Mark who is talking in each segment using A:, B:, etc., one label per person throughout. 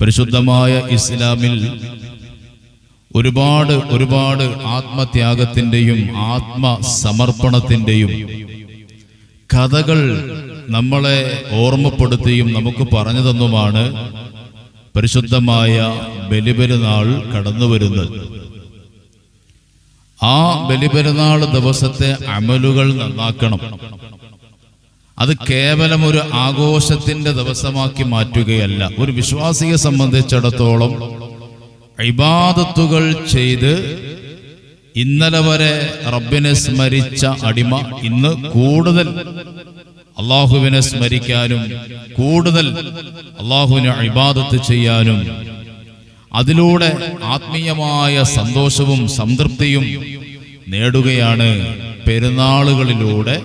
A: പരിശുദ്ധമായ ഇസ്ലാമിൽ ഒരുപാട് ഒരുപാട് ആത്മത്യാഗത്തിന്റെയും ആത്മസമർപ്പണത്തിന്റെയും കഥകൾ നമ്മളെ ഓർമ്മപ്പെടുത്തിയും നമുക്ക് പറഞ്ഞു തന്നുമാണ് പരിശുദ്ധമായ ബലിപെരുന്നാൾ കടന്നു വരുന്നത് ആ ബലിപെരുന്നാൾ ദിവസത്തെ അമലുകൾ നന്നാക്കണം. അത് കേവലം ഒരു ആഘോഷത്തിന്റെ ദിവസമാക്കി മാറ്റുകയല്ല. ഒരു വിശ്വാസിയെ സംബന്ധിച്ചിടത്തോളം ഇബാദത്തുകൾ ചെയ്ത് ഇന്നലെ വരെ റബ്ബിനെ സ്മരിച്ച അടിമ ഇന്ന് കൂടുതൽ അള്ളാഹുവിനെ സ്മരിക്കാനും കൂടുതൽ അള്ളാഹുവിനെ ഇബാദത്ത് ചെയ്യാനും അതിലൂടെ ആത്മീയമായ സന്തോഷവും സംതൃപ്തിയും നേടുകയാണ് പെരുന്നാളുകളിലൂടെ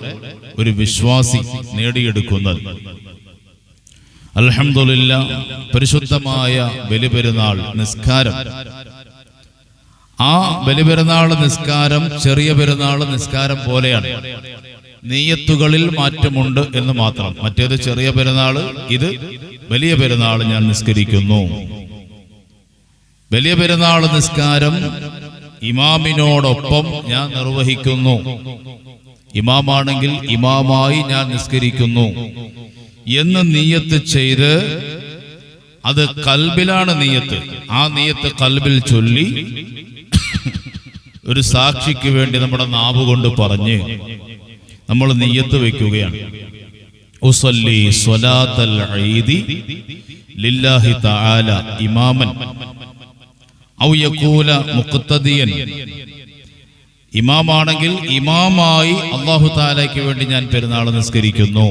A: ഒരു വിശ്വാസി നേടിയെടുക്കുന്നത്. അലഹമില്ല പരിശുദ്ധമായ ബലിപെരുന്നാൾ നിസ്കാരം. ആ ബലിപെരുന്നാൾ നിസ്കാരം ചെറിയ പെരുന്നാൾ നിസ്കാരം പോലെയാണ്. നെയ്യത്തുകളിൽ മാറ്റമുണ്ട് എന്ന് മാത്രം. മറ്റേത് ചെറിയ പെരുന്നാൾ ഇത് വലിയ പെരുന്നാൾ ഞാൻ നിസ്കരിക്കുന്നു. വലിയ പെരുന്നാൾ നിസ്കാരം ഇമാമിനോടൊപ്പം ഞാൻ നിർവഹിക്കുന്നു. ഇമാമാണെങ്കിൽ ഇമാമായി ഞാൻ നിസ്കരിക്കുന്നു. എന്ന് നീയത്ത് ചെയ്ത് അത് കൽബിലാണ് നീയത്ത്. ആ നീയത്ത് കൽബിൽ ചൊല്ലി ഒരു സാക്ഷിക്ക് വേണ്ടി നമ്മുടെ നാവ് കൊണ്ട് പറഞ്ഞ് നമ്മൾ നീയത്ത് സ്വലാത്തൽ ഐദി ലില്ലാഹി തആല ഇമാമൻ. ഔ യഖൂല ഇമാമാണെങ്കിൽ ഇമാമായി അള്ളാഹു താലയ്ക്ക് വേണ്ടി ഞാൻ പെരുന്നാൾ നിസ്കരിക്കുന്നു.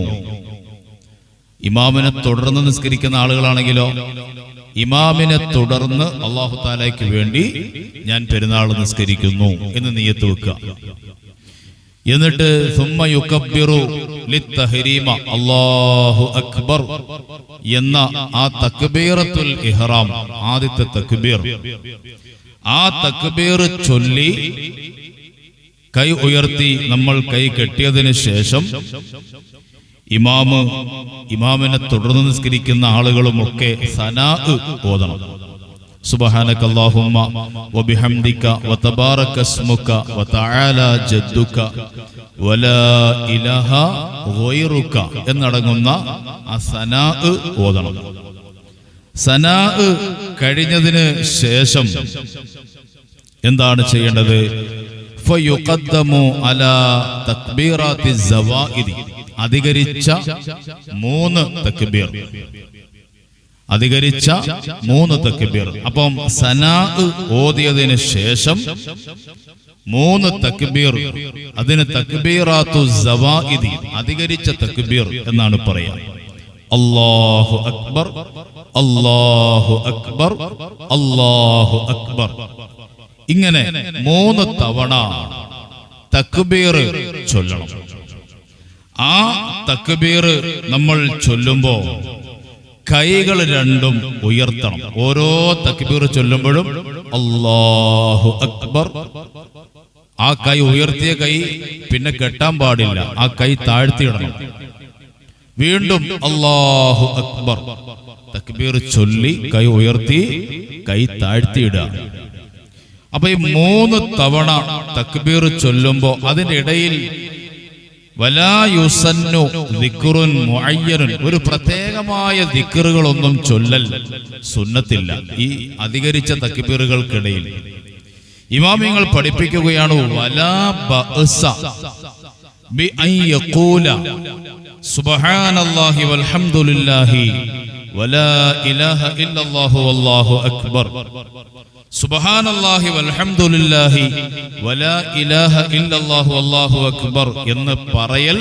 A: ഇമാമിനെ തുടർന്ന് നിസ്കരിക്കുന്ന ആളുകളാണെങ്കിലോ ഇമാമിനെ തുടർന്ന് അള്ളാഹു താലയ്ക്ക് വേണ്ടി ഞാൻ പെരുന്നാൾ നിസ്കരിക്കുന്നു എന്ന് നീയത്ത് വെക്കുക. എന്നിട്ട് അള്ളാഹു അക്ബർ എന്ന ആ തക്ബീറത്തുൽ ഇഹ്റാം ആദ്യത്തെ തക്ബീർ. ആ തക്ബീർ ചൊല്ലി കൈ ഉയർത്തി നമ്മൾ കൈ കെട്ടിയതിന് ശേഷം ഇമാമ് ഇമാമിനെ തുടർന്ന് നിസ്കരിക്കുന്ന ആളുകളും ഒക്കെ സനാ ഓതണം سبحانك اللهم وبحمدك وتبارك اسمك وتعالى جدك ولا إله غيرك എന്നടങ്ങുന്ന ആ സനാ ഓതണം സനാ കഴിഞ്ഞതിന് ശേഷം എന്താണ് ചെയ്യേണ്ടത് അധികരിച്ച മൂന്ന് തക്ബീർ. അധികരിച്ച മൂന്ന് തക്ബീർ. അപ്പം സനാ ഓതിയതിന് ശേഷം മൂന്ന് തക്ബീർ. അതിന് തക്ബീറാത്തു സവാഇദി. അധികരിച്ച തക്ബീർ എന്നാണ് പറയാ. അല്ലാഹു അക്ബർ അല്ലാഹു അക്ബർ അല്ലാഹു അക്ബർ. ഇങ്ങനെ മൂന്ന് തവണ തക്ബീർ ചൊല്ലണം. ആ തക്ബീർ നമ്മൾ ചൊല്ലുമ്പോ കൈകൾ രണ്ടും ഉയർത്തണം. ഓരോ തക്ബീർ ചൊല്ലുമ്പോഴും അള്ളാഹു അക്ബർ. ആ കൈ ഉയർത്തിയ കൈ പിന്നെ കെട്ടാൻ പാടില്ല. ആ കൈ താഴ്ത്തിയിടണം. വീണ്ടും അള്ളാഹു അക്ബർ. തക്ബീർ ചൊല്ലി കൈ ഉയർത്തി കൈ താഴ്ത്തിയിടുക. അപ്പൊ ഈ മൂന്ന് തവണ തക്ബീർ ചൊല്ലുമ്പോ അതിന്റെ ഇടയിൽ ഒരു പ്രത്യേകമായ ദിക്കറുകളൊന്നും ചൊല്ലൽ സുന്നത്തില്ല. ഈ അധികരിച്ച തക്ബീറുകൾക്കിടയിൽ ഇമാമിങ്ങൾ പഠിപ്പിക്കുകയാണ് വലാ ബഅസ ബി യഖൂല സുബ്ഹാനല്ലാഹി വൽഹംദുലില്ലാഹി വലാ ഇലാഹ سبحان الله والحمد لله ولا വലാ ഇലാഹ الله والله അക്ബർ എന്ന് പറയൽ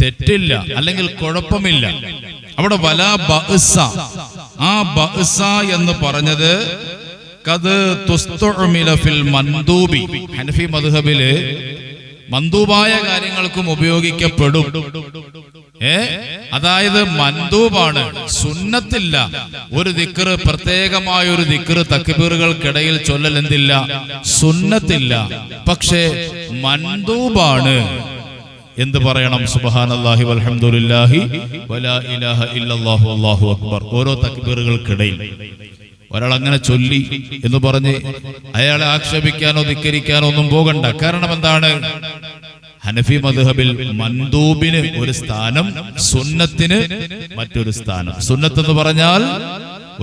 A: തെറ്റില്ല അല്ലെങ്കിൽ കുഴപ്പമില്ല. അവിടെ വലാ ബഅസ ആ ബഅസ എന്ന് പറഞ്ഞത് കത് തുസ്തുഅമില ഫിൽ മൻദൂബി ഹനഫി മദ്ഹബിൽ മന്ദൂബായ കാര്യങ്ങൾക്കും ഉപയോഗിക്കപ്പെടും. ഏ? അതായത് മന്ദൂബാണ് സുന്നത്തില്ല. ഒരു ദിക്കറ് പ്രത്യേകമായ ഒരു ദിക്കറ് തക്ബീറുകൾക്കിടയിൽ ചൊല്ലൽ എന്തില്ല സുന്നത്തില്ല. പക്ഷേ മന്ദൂബാണ് എന്ത് പറയണം? സുബഹാനല്ലാഹി വൽഹംദുലില്ലാഹി വലാ ഇലാഹ ഇല്ലല്ലാഹു അല്ലാഹു അക്ബർ. ഓരോ തക്ബീറുകൾക്കിടയിൽ. ഒരാൾ അങ്ങനെ ചൊല്ലി എന്ന് പറഞ്ഞ് അയാളെ ആക്ഷേപിക്കാനോ ധിക്കരിക്കാനോ ഒന്നും പോകണ്ട. കാരണം എന്താണ്? ഹനഫി മദ്ഹബിൽ മന്ദൂബിന് ഒരു സ്ഥാനം സുന്നത്തിന് മറ്റൊരു സ്ഥാനം. സുന്നത്ത് എന്ന് പറഞ്ഞാൽ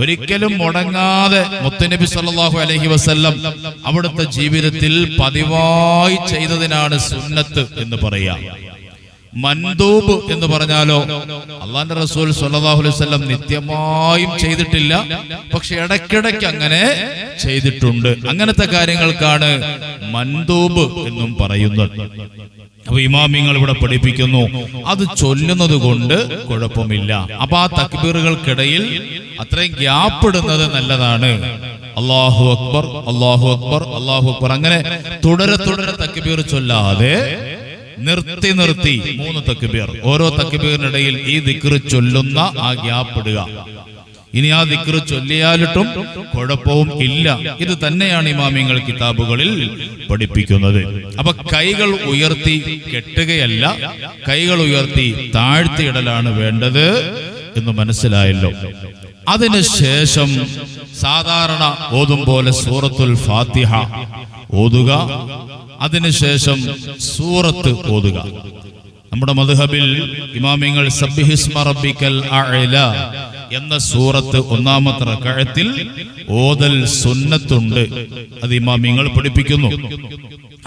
A: ഒരിക്കലും മുടങ്ങാതെ മുത്തനബി സല്ലാഹു അലഹി വസ്ല്ലം അവിടുത്തെ ജീവിതത്തിൽ പതിവായി ചെയ്തതിനാണ് സുന്നത്ത് എന്ന് പറയാം. മൻദൂബ് എന്ന് പറഞ്ഞാലോ? അള്ളാന്റെ റസൂൽ സല്ലല്ലാഹു അലൈഹി നിത്യമായും ചെയ്തിട്ടില്ല. പക്ഷെ ഇടയ്ക്കിടയ്ക്ക് അങ്ങനെ ചെയ്തിട്ടുണ്ട്. അങ്ങനത്തെ കാര്യങ്ങൾക്കാണ് മൻദൂബ് എന്നും പറയുന്നത്. അപ്പൊ ഇമാമിങ്ങൾ ഇവിടെ പഠിപ്പിക്കുന്നു. അത് ചൊല്ലുന്നത് കൊണ്ട് കുഴപ്പമില്ല. അപ്പൊ ആ തക്ബീറുകൾക്കിടയിൽ അത്രയും ഗ്യാപ്പ് ഇടുന്നത് നല്ലതാണ്. അള്ളാഹു അക്ബർ അള്ളാഹു അക്ബർ അള്ളാഹു അക്ബർ. അങ്ങനെ തുടരെ തുടരെ തക്ബീർ ചൊല്ലാതെ നിർത്തി നിർത്തി. മൂന്ന് തക്ബീർ. ഓരോ തക്ബീറിനിടയിൽ ഈ ദിക്ർ ചൊല്ലുന്ന ആ ഗ്യാപ്പിടുക ഇനി ആ ദിക്ർ ചൊല്ലിയാലിട്ടും കുഴപ്പവും ഇല്ല. ഇത് തന്നെയാണ് ഇമാമിങ്ങൾ കിതാബുകളിൽ പഠിപ്പിക്കുന്നത്. അപ്പൊ കൈകൾ ഉയർത്തി കെട്ടുകയല്ല കൈകൾ ഉയർത്തി താഴ്ത്തിയിടലാണ് വേണ്ടത് എന്ന് മനസ്സിലായല്ലോ. അതിനുശേഷം സാധാരണ ഓതും പോലെ സൂറത്തുൽ ഫാത്തിഹ ഓതുക. അതിനുശേഷം സൂറത്ത് ഓതുക. നമ്മുടെ മധുഹബിൽ ഇമാമിങ്ങൾ റബ്ബിക്കൽ അഅല എന്ന സൂറത്ത് ഒന്നാമത്തെ റക്കഴത്തിൽ ഓതൽ സുന്നത്തുണ്ട്. അത് ഇമാമിങ്ങൾ പഠിപ്പിക്കുന്നു.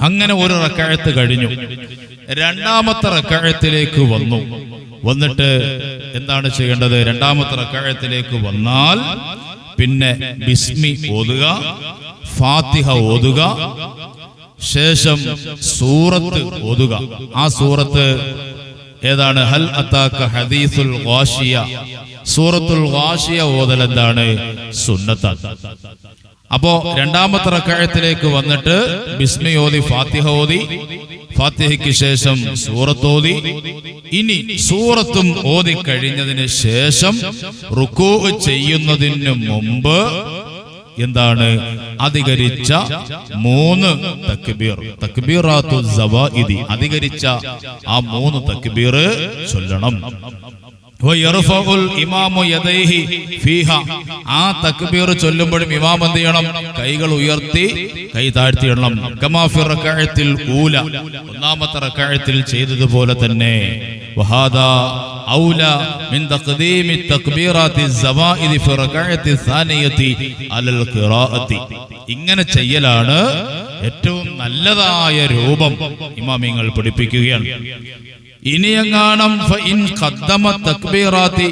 A: അങ്ങനെ ഒരു റക്കഴത്ത് കഴിഞ്ഞു. രണ്ടാമത്തെ റക്കഴത്തിലേക്ക് വന്നു. വന്നിട്ട് എന്താണ് ചെയ്യേണ്ടത്? രണ്ടാമത്തെ റക്കഴത്തിലേക്ക് വന്നാൽ പിന്നെ ബിസ്മി ഓതുക ഫാത്തിഹ ഓതുക ശേഷം സൂറത്ത് ഓതുക. ആ സൂറത്ത് ഏതാണ്? ഹൽ അത്താക്ക ഹദീസുൽ വാഷിയ സൂറത്തുൽ വാഷിയ ഓതൽ എന്താണ്? സുന്നത്ത. അപ്പോ രണ്ടാമത്തെ റക്കായത്തിലേക്ക് വന്നിട്ട് ബിസ്മി ഓതി ഫാത്തിഹ ഓതി. ഫാത്തിഹയ്ക്ക് ശേഷം സൂറത്ത് ഓതി. ഇനി സൂറത്തും ഓതി കഴിഞ്ഞതിന് ശേഷം റുക്കൂ ചെയ്യുന്നതിന് മുമ്പ് എന്താണ്? അധികരിച്ച മൂന്ന് തക്ബീർ. തക്ബീറാത്തു സവാഇദി. അധികരിച്ച ആ മൂന്ന് തക്ബീർ ചൊല്ലണം. ആ തക്ബീർ ചൊല്ലുമ്പോഴും ഇമാം എന്ത് ചെയ്യണം? കൈകൾ ഉയർത്തി കൈ റകഅത്തിൽ ഊല. ഒന്നാമത്തെ റകഅത്തിൽ ചെയ്തതുപോലെ തന്നെ വഹാദാ أولى من تقديم التكبيرات الزوائد في റകഅത്തി الثانية على القراءة ഇങ്ങനെ ചെയ്യലാണ് ഏറ്റവും നല്ലതായ രൂപം ഇമാമിങ്ങൾ പഠിപ്പിക്കുകയാണ്. ഖദ്ദമ തക്ബീറാത്തി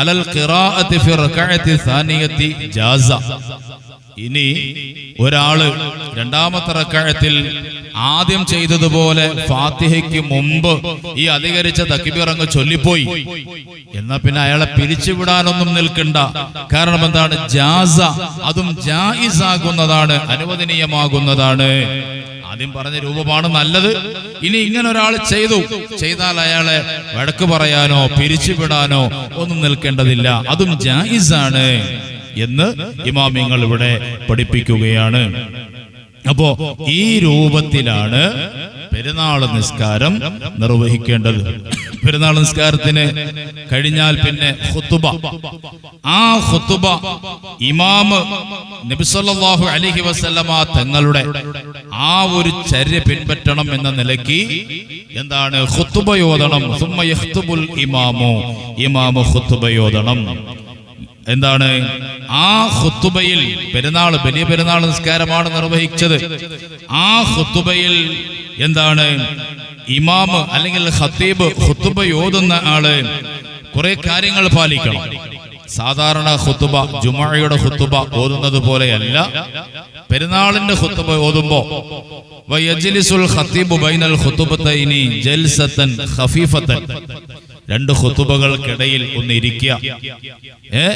A: അലൽ ഖിറാഅത്തി ഫി റകഅത്തി സാനിയത്തി ജാസ. ഇനി ഒരാൾ രണ്ടാമത്തെ റക്കഴത്തിൽ ആദ്യം ചെയ്തതുപോലെ ഫാത്തിഹയ്ക്ക് മുമ്പ് ഈ അധികരിച്ച തക്കിബിറങ്ങ് ചൊല്ലിപ്പോയി. എന്നാ പിന്നെ അയാളെ പിരിച്ചുവിടാനൊന്നും നിൽക്കണ്ട. കാരണം എന്താണ്? ജാസ അതും ജായിസ് ആകുന്നതാണ് അനുവദനീയമാകുന്നതാണ്. ആദ്യം പറഞ്ഞ രൂപമാണ് നല്ലത്. ഇനി ഇങ്ങനെ ഒരാൾ ചെയ്തു. ചെയ്താൽ അയാളെ വഴക്ക് പറയാനോ പിരിച്ചുവിടാനോ ഒന്നും നിൽക്കേണ്ടതില്ല. അതും ജായിസാണ്. എന്ന് ഇമാമിങ്ങൾ ഇവിടെ പഠിപ്പിക്കുകയാണ്. അപ്പോ ഈ രൂപത്തിലാണ് പെരുന്നാൾ നിസ്കാരം നിർവഹിക്കേണ്ടത്. പെരുന്നാൾ നിസ്കാരത്തിന് കഴിഞ്ഞാൽ പിന്നെ ഖുത്തുബ ആ ഹുത്തുബ ഇമാമ് നബിസല്ലാഹു അലൈഹി വസല്ലമ തങ്ങളുടെ ആ ഒരു ചര്യ പിൻപറ്റണം എന്ന നിലയ്ക്ക് എന്താണ് ഹുത്തുബയോധനം ഇമാമോ. ഇമാമു ഖുത്തുബയോദണം എന്താണ്? ആ ഹുത്തുബയിൽ പെരുന്നാൾ വലിയ പെരുന്നാൾ നിസ്കാരമാണ് നിർവഹിച്ചത്. ആ ഹുത്തുബയിൽ എന്താണ്? ഇമാമ് അല്ലെങ്കിൽ ഹത്തീബ് ഹുത്തുബ ഓതുന്ന ആൾ കുറെ കാര്യങ്ങൾ പാലിക്കണം. സാധാരണ ഹുത്തുബ ജുമായയുടെ ഹുത്തുബ ഓതുന്നത് പോലെയല്ല. പെരുന്നാളിന്റെ ഹുത്തുബ ഓതുമ്പോ ഖത്തീബു ബൈനൽ ഹുത്തുബത്തൈനി ജൽസത്തൻ ഖഫീഫത്തൻ. രണ്ട് ഹുത്തുബകൾക്കിടയിൽ ഒന്ന് ഇരിക്കുക. ഏ?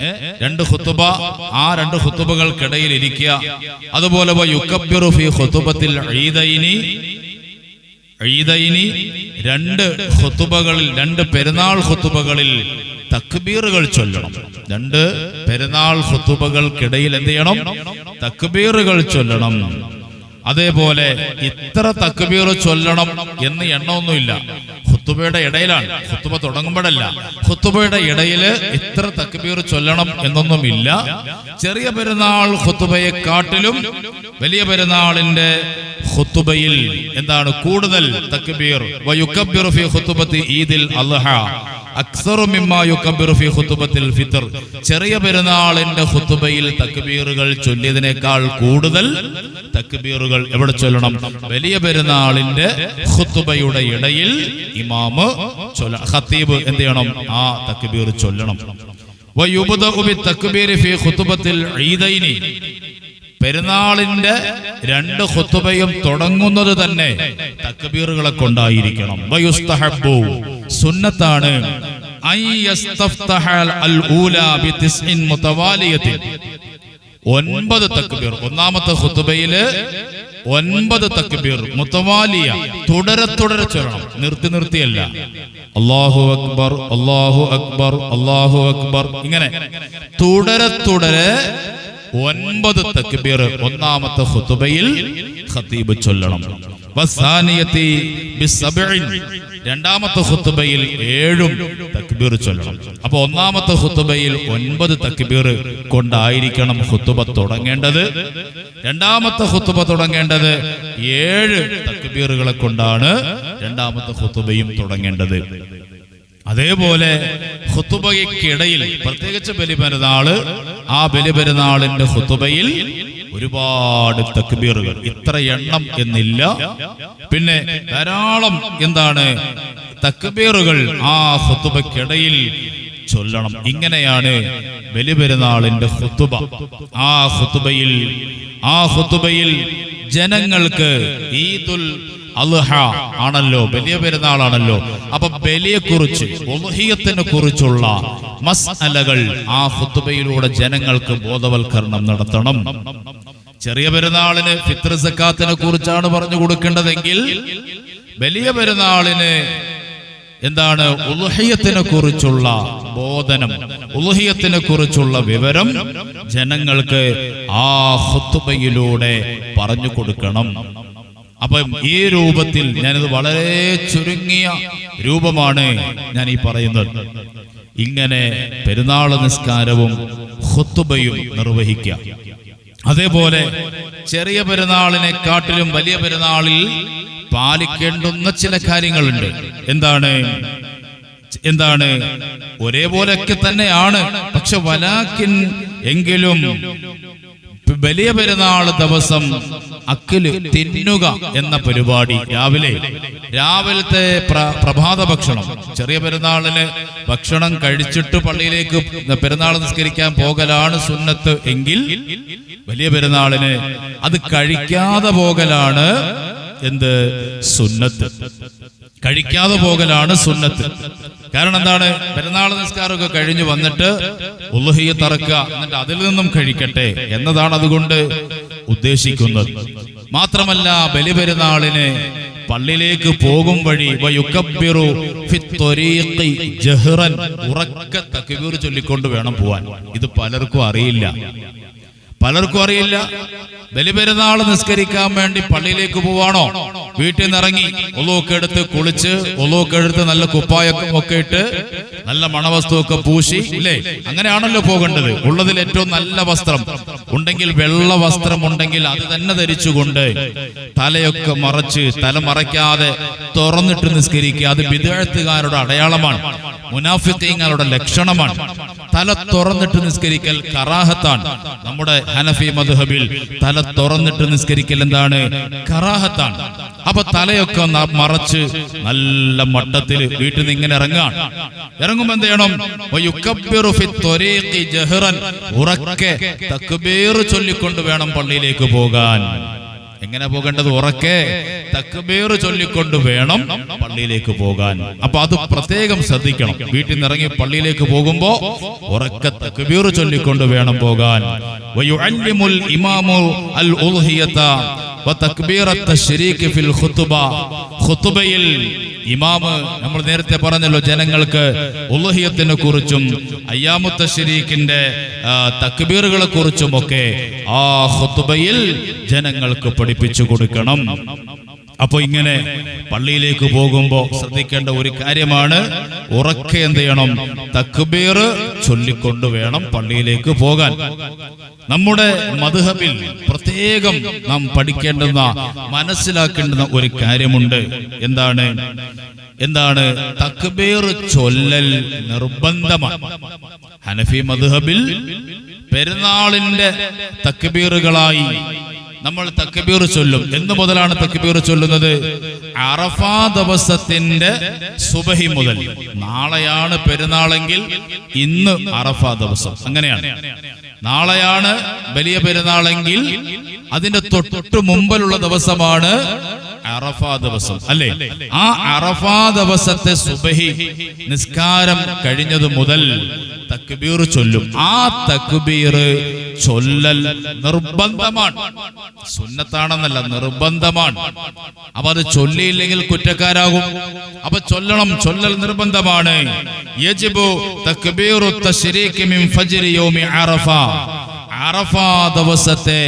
A: രണ്ട് ഹുത്തുബ ആ രണ്ട് ഹുത്തുബകൾക്കിടയിൽ ഇരിക്കുക. അതുപോലെ ഈദൈനി. രണ്ട് ഹുത്തുബകളിൽ രണ്ട് പെരുന്നാൾ ഹുത്തുബകളിൽ തക്ബീറുകൾ ചൊല്ലണം. രണ്ട് പെരുന്നാൾ ഹുത്തുബകൾക്കിടയിൽ എന്ത് ചെയ്യണം? തക്ബീറുകൾ ചൊല്ലണം. അതേപോലെ ഇത്ര തക്ബീർ ചൊല്ലണം എന്ന് എണ്ണമൊന്നുമില്ല. ഖുത്തുബ ഖുത്തുബയുടെ ഇടയിലാണ്. ഖുത്തുബ തുടങ്ങുമ്പോഴല്ല. ഖുത്തുബയുടെ ഇടയിൽ ഇത്ര തക്ബീർ ചൊല്ലണം എന്നൊന്നുമില്ല. ചെറിയ പെരുന്നാൾ ഖുത്തുബയെ കാട്ടിലും വലിയ പെരുന്നാളിന്റെ ഖുത്തുബയിൽ എന്താണ് കൂടുതൽ തക്ബീർ? ഈദിൽ അൽഹ ചെറിയ പെരുന്നാളിന്റെ ഹുത്തുബയിൽ തക്ബീറുകൾ ചൊല്ലിയതിനേക്കാൾ കൂടുതൽ തക്ബീറുകൾ എവിടെ ചൊല്ലണം? വലിയ പെരുന്നാളിന്റെ ഹുത്തുബയുടെ ഇടയിൽ ഇമാമ് ഖത്തീബ് എന്ത് ചെയ്യണം? ആ തക്ബീർ ചൊല്ലണം. പെരുന്നാളിന്റെ രണ്ട് ഹുത്തുബയും തുടങ്ങുന്നത് തന്നെ തക്ബീറുകളെ കൊണ്ടായിരിക്കണം സുന്നത്താണ്. ഒൻപത് തക്ബീർ. ഒന്നാമത്തെ ഹുത്തുബയിൽ ഒൻപത് തക്ബീർ. മുത്തവാലിയ തുടരെ തുടരെ ചൊല്ലണം. നിർത്തി നിർത്തിയല്ല. അള്ളാഹു അക്ബർ അള്ളാഹു അക്ബർ അള്ളാഹു അക്ബർ. ഇങ്ങനെ. തുടരെ തുടരെ ഒൻപത് തക്ബീർ ഒന്നാമത്തെ ഖുതുബയിൽ ഖതീബ് ചൊല്ലണം. വസാനിയത്തി ബിസബഇൻ രണ്ടാമത്തെ ഖുതുബയിൽ ഏഴും തക്ബീർ ചൊല്ലണം. അപ്പോൾ ഒന്നാമത്തെ ഖുതുബയിൽ ഒൻപത് തക്ബീർ കൊണ്ടായിരിക്കണം ഖുതുബ തുടങ്ങേണ്ടത്. രണ്ടാമത്തെ ഖുതുബ തുടങ്ങേണ്ടത് ഏഴ് തക്ബീറുകളെ കൊണ്ടാണ് രണ്ടാമത്തെ ഖുതുബയും തുടങ്ങേണ്ടത്. അതേപോലെ ഹുത്തുബയ്ക്കിടയിൽ പ്രത്യേകിച്ച് ബലിപെരുന്നാൾ ആ ബലിപെരുന്നാളിന്റെ ഹുത്തുബയിൽ ഒരുപാട് തക്ബീറുകൾ. ഇത്ര എണ്ണം എന്നില്ല. പിന്നെ ധാരാളം എന്താണ് തക്ബീറുകൾ ആ ഹുത്തുബയ്ക്കിടയിൽ ചൊല്ലണം. ഇങ്ങനെയാണ് ബലിപെരുന്നാളിന്റെ ഹുത്തുബ ആ ഹുത്തുബയിൽ ആ ഹുത്തുബയിൽ ജനങ്ങൾക്ക് ഈദുൽ അൽഹ ആണല്ലോ വലിയ പെരുന്നാളാണല്ലോ. അപ്പൊ ബലിയെ കുറിച്ച് ഉൽഹിയത്തിനെ കുറിച്ചുള്ള മസ്അലകൾ ആ ഹുത്തുബയിലൂടെ ജനങ്ങൾക്ക് ബോധവൽക്കരണം നടത്തണം. ചെറിയ പെരുന്നാളിന് ഫിത്ര സക്കാത്തിനെ കുറിച്ചാണ് പറഞ്ഞു കൊടുക്കേണ്ടതെങ്കിൽ വലിയ പെരുന്നാളിന് എന്താണ് ഉൽഹയത്തിനെ കുറിച്ചുള്ള ബോധനം ഉൽഹയത്തിനെ കുറിച്ചുള്ള വിവരം ജനങ്ങൾക്ക് ആ ഹുത്തുബയിലൂടെ പറഞ്ഞു കൊടുക്കണം. അപ്പം ഈ രൂപത്തിൽ ഞാനത് വളരെ ചുരുങ്ങിയ രൂപമാണ് ഞാൻ ഈ പറയുന്നത്. ഇങ്ങനെ പെരുന്നാൾ നിസ്കാരവും ഹുത്തുബയും നിർവഹിക്കുക. അതേപോലെ ചെറിയ പെരുന്നാളിനെ കാട്ടിലും വലിയ പെരുന്നാളിൽ പാലിക്കേണ്ടുന്ന ചില കാര്യങ്ങളുണ്ട്. എന്താണ്? എന്താണ്? ഒരേപോലെയൊക്കെ തന്നെയാണ്. പക്ഷെ വലാക്കിൻ എങ്കിലും വലിയ പെരുന്നാൾ ദിവസം അക്കിൽ തിന്നുക എന്ന പരിപാടി രാവിലെ. രാവിലത്തെ പ്ര- പ്രഭാത ഭക്ഷണം. ചെറിയ പെരുന്നാളിന് ഭക്ഷണം കഴിച്ചിട്ട് പള്ളിയിലേക്ക് പെരുന്നാൾ നിസ്കരിക്കാൻ പോകലാണ് സുന്നത്ത് എങ്കിൽ വലിയ പെരുന്നാളിന് അത് കഴിക്കാതെ പോകലാണ് എന്ത്? സുന്നത്ത്. കഴിക്കാതെ പോകലാണ് സുന്നത്ത്. കാരണം എന്താണ്? പെരുന്നാൾ നിസ്കാരമൊക്കെ കഴിഞ്ഞു വന്നിട്ട് ഉള്ളുഹിയ തറക്കുക എന്നിട്ട് അതിൽ നിന്നും കഴിക്കട്ടെ എന്നതാണ് അതുകൊണ്ട് ഉദ്ദേശിക്കുന്നത്. മാത്രമല്ല ബലിപെരുന്നാളിന് പള്ളിയിലേക്ക് പോകും വഴി ഉറക്ക തക്ബീർ ചൊല്ലിക്കൊണ്ട് വേണം പോവാൻ. ഇത് പലർക്കും അറിയില്ല. പലർക്കും അറിയില്ല. ബലിപെരുന്നാൾ നിസ്കരിക്കാൻ വേണ്ടി പള്ളിയിലേക്ക് പോവാണോ? വീട്ടിൽ നിന്ന് ഇറങ്ങി ഒലോക്കെ എടുത്ത് കുളിച്ച് ഒലോക്കെ എടുത്ത് നല്ല കുപ്പായൊക്കെ ഒക്കെ ഇട്ട് നല്ല മണവസ്തുവൊക്കെ പൂശി ഇല്ലേ? അങ്ങനെയാണല്ലോ പോകേണ്ടത്. ഉള്ളതിൽ ഏറ്റവും നല്ല വസ്ത്രം. ഉണ്ടെങ്കിൽ വെള്ള വസ്ത്രം ഉണ്ടെങ്കിൽ അത് തന്നെ ധരിച്ചുകൊണ്ട് തലയൊക്കെ മറച്ച് തല മറയ്ക്കാതെ തുറന്നിട്ട് നിസ്കരിക്കുക. അത് വിദേഴത്തുകാരുടെ അടയാളമാണ്. മുനാഫിത്തീങ്ങളുടെ ലക്ഷണമാണ്. തല തുറന്നിട്ട് നിസ്കരിക്കൽ കറാഹത്താണ്. നമ്മുടെ ഹനഫി മധുഹബിൽ തല തുറന്നിട്ട് നിസ്കരിക്കൽ എന്താണ്? കറാഹത്താണ്. അപ്പൊ തലയൊക്കെ മറച്ച് നല്ല മട്ടത്തിൽ വീട്ടിൽ നിന്ന് ഇങ്ങനെ ഇറങ്ങാൻ ഇറങ്ങുമ്പോ എന്ത് ചെയ്യണം. ഉറക്കെ തക്ബീർ ചൊല്ലിക്കൊണ്ട് വേണം പള്ളിയിലേക്ക് പോകാൻ. എങ്ങനെ പോകേണ്ടത്? ഉറക്കെ തക്ബീർ ചൊല്ലിക്കൊണ്ട് വേണം പള്ളിയിലേക്ക് പോകാൻ. അപ്പൊ അത് പ്രത്യേകം ശ്രദ്ധിക്കണം. വീട്ടിൽ നിന്ന് ഇറങ്ങി പള്ളിയിലേക്ക് പോകുമ്പോ ഉറക്കെ തക്ബീർ ചൊല്ലിക്കൊണ്ട് വേണം പോകാൻ. ഫിൽ ഖുതുബ. ഖുതുബയിൽ ഇമാമ് നമ്മൾ നേരത്തെ പറഞ്ഞല്ലോ ജനങ്ങൾക്ക് ഉലഹിയത്തിനെ കുറിച്ചും അയ്യാമുത്ത ഷെരീഖിന്റെ തക്ബീറുകളെ കുറിച്ചും ഒക്കെ ആ ഖുതുബയിൽ ജനങ്ങൾക്ക് പഠിപ്പിച്ചു കൊടുക്കണം. അപ്പൊ ഇങ്ങനെ പള്ളിയിലേക്ക് പോകുമ്പോൾ ശ്രദ്ധിക്കേണ്ട ഒരു കാര്യമാണ് ഉറക്കെ എന്ത് ചെയ്യണം തക്ബീർ ചൊല്ലിക്കൊണ്ട് വേണം പള്ളിയിലേക്ക് പോകാൻ. നമ്മുടെ മധുഹബിൽ പ്രത്യേകം നാം പഠിക്കേണ്ടുന്ന മനസ്സിലാക്കേണ്ടുന്ന ഒരു കാര്യമുണ്ട്. എന്താണ്? എന്താണ്? തക്ബീർ ചൊല്ലൽ നിർബന്ധമാണ്. ഹനഫി മധുഹബിൽ പെരുന്നാളിന്റെ തക്ബീറുകളായി നമ്മൾ തക്കബീർ ചൊല്ലും. എന്ന് മുതലാണ് തക്കബീർ ചൊല്ലുന്നത്? അറഫാ ദിവസത്തിന്റെ സുബഹി മുതൽ. നാളെയാണ് പെരുന്നാളെങ്കിൽ ഇന്ന് അറഫാ ദിവസം. അങ്ങനെയാണ്. നാളെയാണ് വലിയ പെരുന്നാളെങ്കിൽ അതിന്റെ തൊട്ട് മുമ്പിലുള്ള ദിവസമാണ് അറഫാ ദിവസം. അല്ലെ? ആ അറഫാ ദിവസത്തെ സുബഹി നിസ്കാരം കഴിഞ്ഞതു മുതൽ തക്ബീർ ചൊല്ലും. ആ തക്ബീർ ചൊല്ലൽ നിർബന്ധമാണ്. സുന്നത്താണെന്നല്ല നിർബന്ധമാണ്. അപ്പൊ അത് ചൊല്ലിയില്ലെങ്കിൽ കുറ്റക്കാരാകും. അപ്പൊ ചൊല്ലണം ചൊല്ലൽ നിർബന്ധമാണ്. അറഫ. ദിവസത്തെ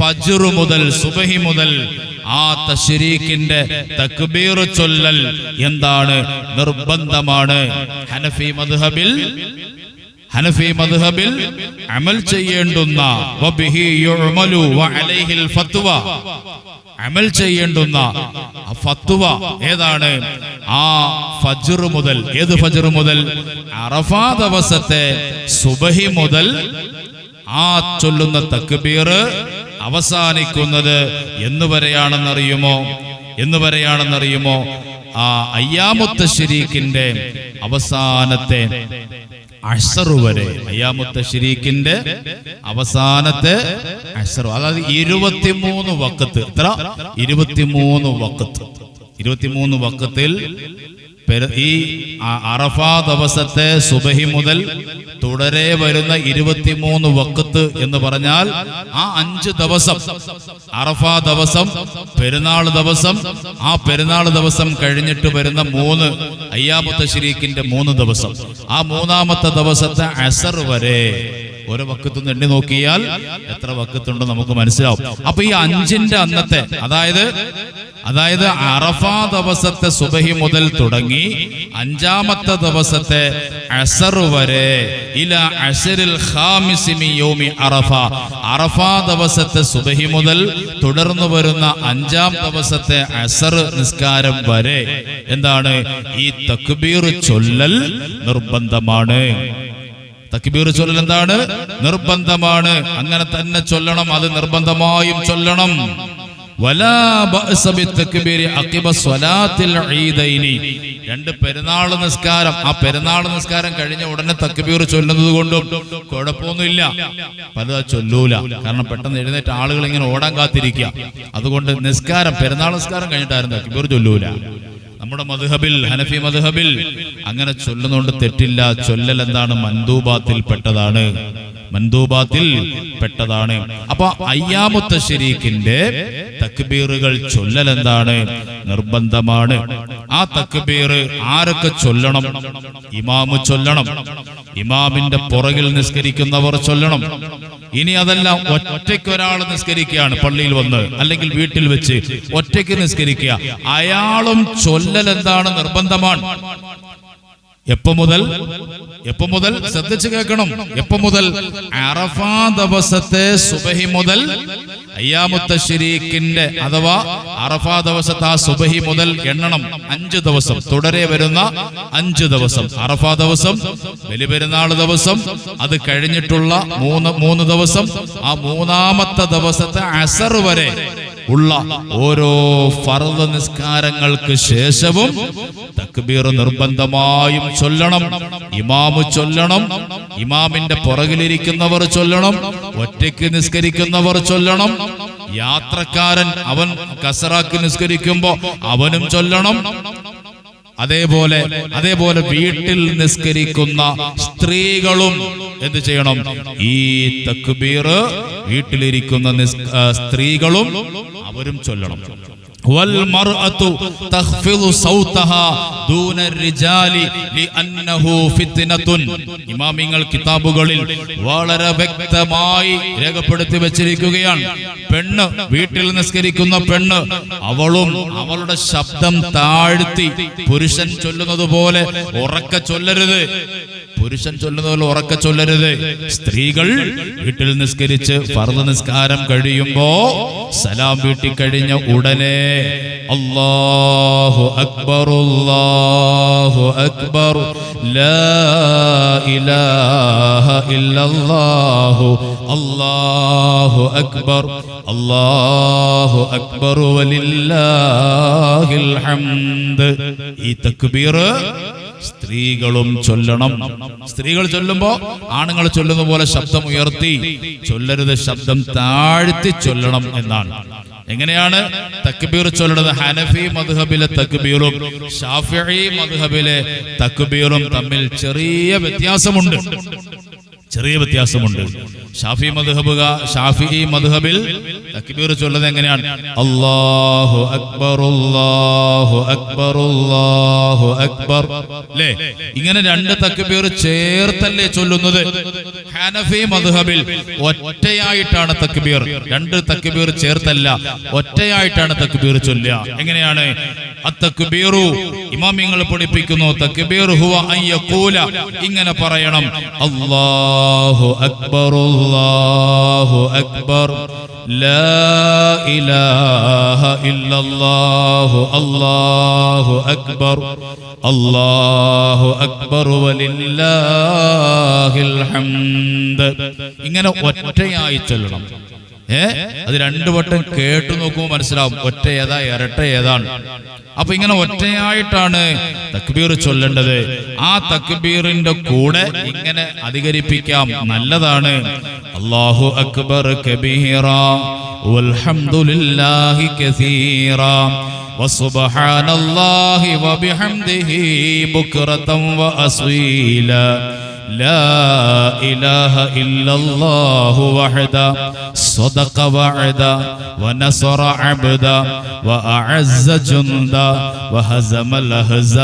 A: ഫജ്ർ മുതൽ സുബഹി മുതൽ ആ തശ്രീഖിന്റെ തക്ബീർ ചൊല്ലൽ എന്താണ്? നിർബന്ധമാണ്. ഹനഫി മദ്ഹബിൽ ഹനഫി മദ്ഹബിൽ അമൽ ചെയ്യേണ്ടുന്ന വബിഹി യുഅമലു വഅലൈഹിൽ ഫത്വ. അമൽ ചെയ്യേണ്ടുന്ന ഫത്വ ഏതാണ്? ആ ഫജ്ർ മുതൽ ഏത് ഫജ്ർ മുതൽ? അറഫ ദിവസത്തെ സുബഹി മുതൽ ആ ചൊല്ലുന്ന തക്ബീർ അവസാനിക്കുന്നത് എന്ന് വരെയാണെന്നറിയുമോ എന്ന് വരെയാണെന്നറിയുമോ ആ അയ്യാമുത്ത ശരീക്കിന്റെ അവസാനത്തെ അഷറു വരെ അയ്യാമുത്ത ശരീക്കിന്റെ അവസാനത്തെ അഷറു. അതായത് ഇരുപത്തിമൂന്ന് വക്കത്ത്. എത്ര? ഇരുപത്തിമൂന്ന് വക്കത്ത്. ഇരുപത്തിമൂന്ന് വക്കത്തിൽ ഈ അറഫാ ദിവസത്തെ സുബഹി മുതൽ തുടരെ വരുന്ന ഇരുപത്തിമൂന്ന് വക്കത്ത് എന്ന് പറഞ്ഞാൽ ആ അഞ്ച് ദിവസം അറഫാ ദിവസം പെരുന്നാൾ ദിവസം ആ പെരുന്നാൾ ദിവസം കഴിഞ്ഞിട്ട് വരുന്ന മൂന്ന് അയ്യാമത്തെ ശരീക്കിന്റെ മൂന്ന് ദിവസം. ആ മൂന്നാമത്തെ ദിവസത്തെ അസർ വരെ ഓരോ വക്കത്തും എണ്ണി നോക്കിയാൽ എത്ര വക്കത്തുണ്ടോ നമുക്ക് മനസ്സിലാവും. അപ്പൊ ഈ അഞ്ചിന്റെ അന്നത്തെ അതായത് അതായത് അറഫാ ദിവസത്തെ സുബഹി മുതൽ തുടങ്ങി അഞ്ചാമത്തെ ദിവസത്തെ അസർ വരെ ഇല അസരിൽ അറഫ. അറഫാ ദിവസത്തെ സുബഹി മുതൽ തുടർന്നു വരുന്ന അഞ്ചാം ദിവസത്തെ അസർ നിസ്കാരം വരെ എന്താണ്? ഈ തക്ബീർ ചൊല്ലൽ നിർബന്ധമാണ്. തക്ബീർ ചൊല്ലൽ എന്താണ്? നിർബന്ധമാണ്. അങ്ങനെ തന്നെ ചൊല്ലണം. അത് നിർബന്ധമായും ചൊല്ലണം. രണ്ട് പെരുന്നാൾ നിസ്കാരം. ആ പെരുന്നാൾ നിസ്കാരം കഴിഞ്ഞ ഉടനെ തക്ബീർ ചൊല്ലുന്നത് കൊണ്ടും കുഴപ്പമൊന്നുമില്ല. പല ചൊല്ലൂല. കാരണം പെട്ടെന്ന് എഴുന്നേറ്റ് ആളുകൾ ഇങ്ങനെ ഓടാൻ കാത്തിരിക്കുക. അതുകൊണ്ട് നിസ്കാരം പെരുന്നാൾ നിസ്കാരം കഴിഞ്ഞിട്ടായിരുന്നു തക്ബീർ ചൊല്ലൂല. നമ്മുടെ മധുഹബിൽ ഹനഫി മധുഹബിൽ അങ്ങനെ ചൊല്ലുന്നതുകൊണ്ട് തെറ്റില്ല. ചൊല്ലൽ എന്താണ്? മന്ദൂബാത്തിൽ പെട്ടതാണ്. മന്ദൂബാത്തിൽ പെട്ടതാണ്. അപ്പൊ അയ്യാമുത്ത ശരീഖിന്റെ തക്ബീറുകൾ ചൊല്ലൽ എന്താണ്? നിർബന്ധമാണ്. ആ തക്ബീർ ആരൊക്കെ ചൊല്ലണം? ഇമാമ് ചൊല്ലണം. ഇമാമിന്റെ പുറകിൽ നിസ്കരിക്കുന്നവർ ചൊല്ലണം. ഇനി അതല്ല ഒറ്റയ്ക്ക് ഒരാൾ നിസ്കരിക്കുകയാണ് പള്ളിയിൽ വന്ന് അല്ലെങ്കിൽ വീട്ടിൽ വെച്ച് ഒറ്റയ്ക്ക് നിസ്കരിക്കുക. അയാളും ചൊല്ലൽ എന്താണ് നിർബന്ധമാണ്. എപ്പോ മുതൽ? എപ്പോ മുതൽ? ശ്രദ്ധിച്ചു കേൾക്കണം. എപ്പോ മുതൽ? അറഫാ ദിവസത്തെ സുബഹി മുതൽ അയ്യാമുത്ത ശരീക്കിന്റെ അഥവാ അറഫാ ദിവസത്തെ ആ സുബഹി മുതൽ എണ്ണണം. അഞ്ച് ദിവസം. തുടരെ വരുന്ന അഞ്ച് ദിവസം. അറഫാ ദിവസം ബലിപെരുന്നാൾ ദിവസം അത് കഴിഞ്ഞിട്ടുള്ള മൂന്ന് മൂന്ന് ദിവസം ആ മൂന്നാമത്തെ ദിവസത്തെ അസർ വരെ ഉള്ള ഓരോ ഫർദ നിസ്കാരങ്ങൾക്ക് ശേഷവും തക്ബീർ നിർബന്ധമായും ചൊല്ലണം. ഇമാമ് ചൊല്ലണം. ഇമാമിന്റെ പുറകിലിരിക്കുന്നവർ ചൊല്ലണം. ഒറ്റയ്ക്ക് നിസ്കരിക്കുന്നവർ ചൊല്ലണം. യാത്രക്കാരൻ അവൻ കസറാക്ക് നിസ്കരിക്കുമ്പോ അവനും ചൊല്ലണം. അതേപോലെ അതേപോലെ വീട്ടിൽ നിസ്കരിക്കുന്ന സ്ത്രീകളും എന്ത് ചെയ്യണം? ഈ തക്ബീർ വീട്ടിലിരിക്കുന്ന സ്ത്രീകളും അവരും ചൊല്ലണം والمرأة تخفض صوتها دون الرجال لأنه فتنة ഇമാമിങ്ങൾ കിതാബുകളിൽ വളരെ വ്യക്തമായി രേഖപ്പെടുത്തി വെച്ചിരിക്കുകയാണ് പെണ്ണ് വീട്ടിൽ നിസ്കരിക്കുന്ന പെണ്ണ് അവളും അവളുടെ ശബ്ദം താഴ്ത്തി പുരുഷൻ ചൊല്ലുന്നത് പോലെ ഉറക്ക ചൊല്ലരുത് പുരുഷൻ ചൊല്ലുന്ന പോലെ ഉറക്ക ചൊല്ലരുത്. സ്ത്രീകൾ വീട്ടിൽ നിസ്കരിച്ച് ഫർദ് നിസ്കാരം കഴിയുമ്പോ സലാം വീട്ടി കഴിഞ്ഞ ഉടനെ അല്ലാഹു അക്ബർ അല്ലാഹു അക്ബർ ലാ ഇലാഹ ഇല്ലല്ലാഹു അല്ലാഹു അക്ബർ അല്ലാഹു അക്ബർ വലില്ലാഹിൽ ഹംദ്. ഈ തക്ബീർ സ്ത്രീകളും ചൊല്ലണം. സ്ത്രീകൾ ചൊല്ലുമ്പോ ആണുങ്ങൾ ചൊല്ലുന്ന പോലെ ശബ്ദം ഉയർത്തി ചൊല്ലരുത് ശബ്ദം താഴ്ത്തി ചൊല്ലണം എന്നാണ്. എങ്ങനെയാണ് തക്ബീർ ചൊല്ലുന്നത്? ഹനഫി മധുഹബിലെ തക്ബീറും ഷാഫി മധുഹബിലെ തക്ബീറും തമ്മിൽ ചെറിയ വ്യത്യാസമുണ്ട്. ചെറിയ വ്യത്യാസമുണ്ട്. ഷാഫി മധുഹബുക ഷാഫി മധുഹബിൽ തക്ബീർ ചൊല്ലുന്നത് എങ്ങനെയാണ്? അല്ലാഹു അക്ബർ അല്ലാഹു അക്ബർ അല്ലാഹു അക്ബർ. അല്ലേ ഇങ്ങനെ രണ്ട് തക്ബീർ ചേർത്തല്ലേ ചൊല്ലുന്നത്? ഹാനഫി മധുഹബിൽ ഒറ്റയായിട്ടാണ് തക്ബീർ. രണ്ട് തക്ബീർ ചേർത്തല്ല ഒറ്റയായിട്ടാണ് തക്ബീർ ചൊല്ലുക. എങ്ങനെയാണ്? ഇമാമിങ്ങൾ പഠിപ്പിക്കുന്നു തക്ബീർ ഹുവ അൻ യഖൂല ഇങ്ങനെ പറയണം അല്ലാഹു അക്ബർ അല്ലാഹു അക്ബർ لا إله إلا الله الله أكبر الله أكبر ولله الحمد ഇങ്ങനെ ഒറ്റയായി ചൊല്ലണം ഏ അത് രണ്ടു വട്ടം കേട്ടു നോക്കുമ്പോൾ മനസ്സിലാവും ഒറ്റ ഏതാ ഇരട്ട ഏതാണ് അപ്പൊ ഇങ്ങനെ ഒറ്റയായിട്ടാണ് തക്ബീർ ചൊല്ലേണ്ടത്. ആ തക്ബീറിന്റെ കൂടെ ഇങ്ങനെ അധികരിപ്പിക്കാം. നല്ലതാണ്. അള്ളാഹു അക്ബർ കബീറ. വൽഹംദുലില്ലാഹി കസീറ. വസുബ്ഹാനല്ലാഹി വബിഹംദിഹി ബുക്റതം വഅസീല لا إله إلا الله وحده صدق وعدا ونصر عبدا وأعز جندا وهزم الأحزاب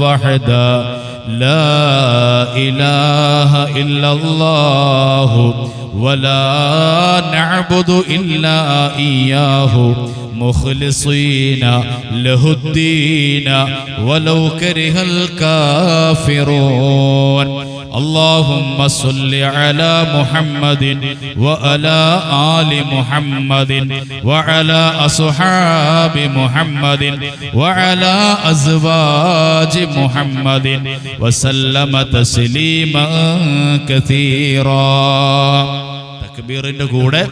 A: وحدا لا إله إلا الله ولا نعبد إلا إياه. مخلصين له الدين ولو كره الكافرون. اللهم صل على محمد وعلى آل محمد وعلى أصحاب محمد وعلى أزواج محمد وسلم تسليما كثيرا. തക്ബീറിന്റെ കൂടെ.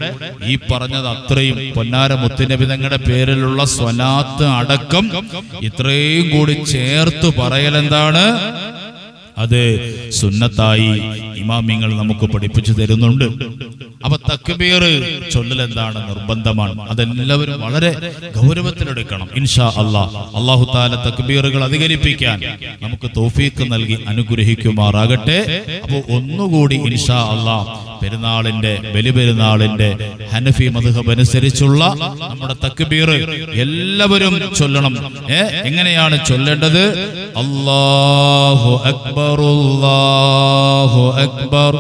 A: ഈ പറഞ്ഞത് അത്രയും പൊന്നാര മുത്തുനബി തങ്ങളുടെ പേരിലുള്ള സ്വലാത്ത് അടക്കം ഇത്രയും കൂടി ചേർത്ത് പറയൽ എന്താണ്? അത് സുന്നത്തായി ഇമാമിങ്ങൾ നമുക്ക് പഠിപ്പിച്ചു തരുന്നുണ്ട്. അപ്പൊ തക്ബീർ ചൊല്ലൽ എന്താണ്? നിർബന്ധമാണ്. അതെല്ലാവരും വളരെ ഗൗരവത്തിലെടുക്കണം. ഇൻഷാ അള്ളാഹ് അള്ളാഹു താല തക്ബീറുകൾ അധികരിപ്പിക്കാൻ നമുക്ക് തോഫീക്ക് നൽകി അനുഗ്രഹിക്കുമാറാകട്ടെ. അപ്പോൾ ഒന്നുകൂടി ഇൻഷാ അല്ലാ പെരുന്നാളിന്റെ ബലിപെരുന്നാളിന്റെ ഹനഫി മധുഹബ് അനുസരിച്ചുള്ള നമ്മുടെ തക്ബീർ എല്ലാവരും ചൊല്ലണം ഏ എങ്ങനെയാണ് ചൊല്ലേണ്ടത് അല്ലാഹു അക്ബർ അല്ലാഹു അക്ബർ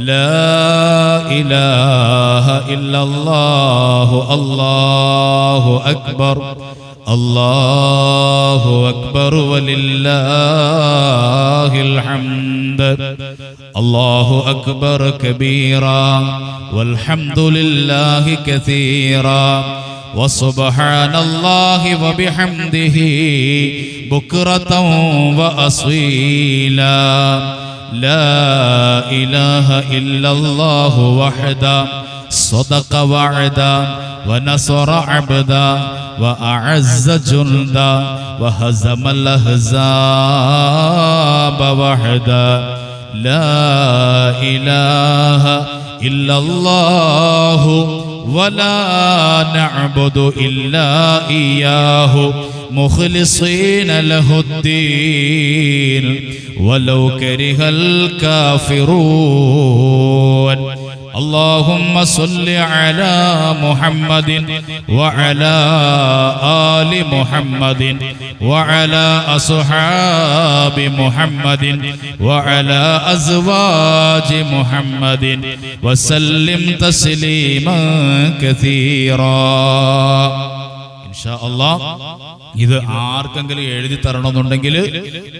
A: لا إله إلا الله الله أكبر الله أكبر ولله الحمد. الله أكبر كبيرا والحمد لله كثيرا. وسبحان الله وبحمده بكرة وأصيلا. لا إله إلا الله وحده صدق وعدا ونصر عبدا وأعز جندا وهزم الأحزاب وحدا. لا إله إلا الله ولا نعبد إلا إياه. مخلصين له الدين ولو كره الكافرون. اللهم صل على محمد وعلى آل محمد وعلى أصحاب محمد وعلى أزواج محمد وسلم تسليما كثيرا. إن شاء الله ഇത് ആർക്കെങ്കിലും എഴുതി തരണമെന്നുണ്ടെങ്കിൽ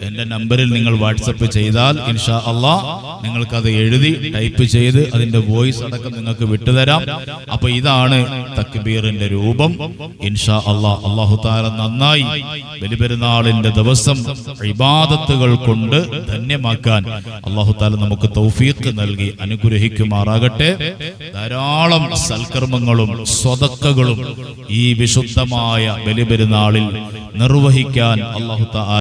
A: എന്റെ നമ്പറിൽ നിങ്ങൾ വാട്സപ്പ് ചെയ്താൽ ഇൻഷാ അള്ളാ നിങ്ങൾക്ക് അത് എഴുതി ടൈപ്പ് ചെയ്ത് അതിന്റെ വോയിസ് അടക്കം നിങ്ങൾക്ക് വിട്ടുതരാം. അപ്പൊ ഇതാണ് തക്ബീറിന്റെ രൂപം. ഇൻഷാ അള്ളാ അള്ളാഹു താര നന്നായി ബലിപെരുന്നാളിന്റെ ദിവസം ഇബാദത്തുകൾ കൊണ്ട് ധന്യമാക്കാൻ അള്ളാഹു താല നമുക്ക് തൗഫീഖ് നൽകി അനുഗ്രഹിക്കുമാറാകട്ടെ. ധാരാളം സൽക്കർമ്മങ്ങളും സ്വതക്കകളും ഈ വിശുദ്ധമായ ബലിപെരുന്നാളിൽ നിർവഹിക്കാൻ അള്ളാഹു